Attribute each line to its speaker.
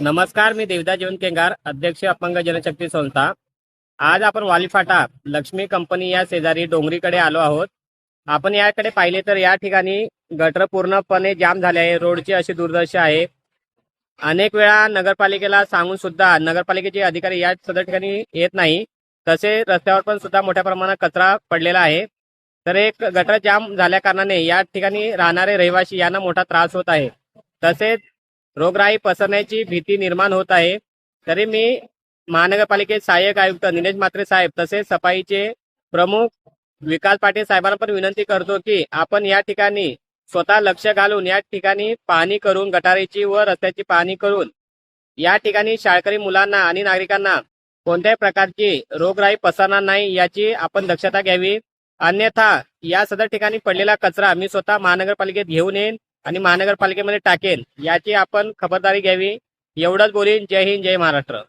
Speaker 1: नमस्कार मी देवदा जीवन केंगार अध्यक्ष अपंग जनशक्ती संस्था. आज आपण वालीफाटा लक्ष्मी कंपनी या शेजारी डोंगरीकडे आलो आहोत. आपण याकडे पाहिले तर या ठिकाणी गटर पूर्णपणे जाम झाले आहे. रोडची अशी दुर्दशा आहे. अनेक वेळा नगरपालिकेला सांगून सुद्धा नगरपालिकेचे अधिकारी या सदर ठिकाणी येत नाही. तसे रस्त्यावर पण सुद्धा मोठ्या प्रमाणात कचरा पडलेला आहे. तर एक गटर जाम झाल्या कारणाने या ठिकाणी राहणारे रहिवासी यांना मोठा त्रास होत आहे. तसेच रोगराई पसरण्याची भीती निर्माण होत आहे. तरी मी महानगरपालिकेत सहाय्यक आयुक्त निलेश म्हात्रे साहेब तसेच सफाईचे प्रमुख विकास पाटील साहेबांना पण विनंती करतो की आपण या ठिकाणी स्वतः लक्ष घालून या ठिकाणी पाहणी करून गटारीची व रस्त्याची पाहणी करून या ठिकाणी शाळकरी मुलांना आणि नागरिकांना कोणत्याही प्रकारची रोगराई पसरणार नाही याची आपण दक्षता घ्यावी. अन्यथा या सदर ठिकाणी पडलेला कचरा मी स्वतः महानगरपालिकेत घेऊन येईन. आणि महानगरपालिकेमध्ये टाकेन याची आपण खबरदारी घ्यावी. एवढंच बोलीन. जय हिंद जय महाराष्ट्र.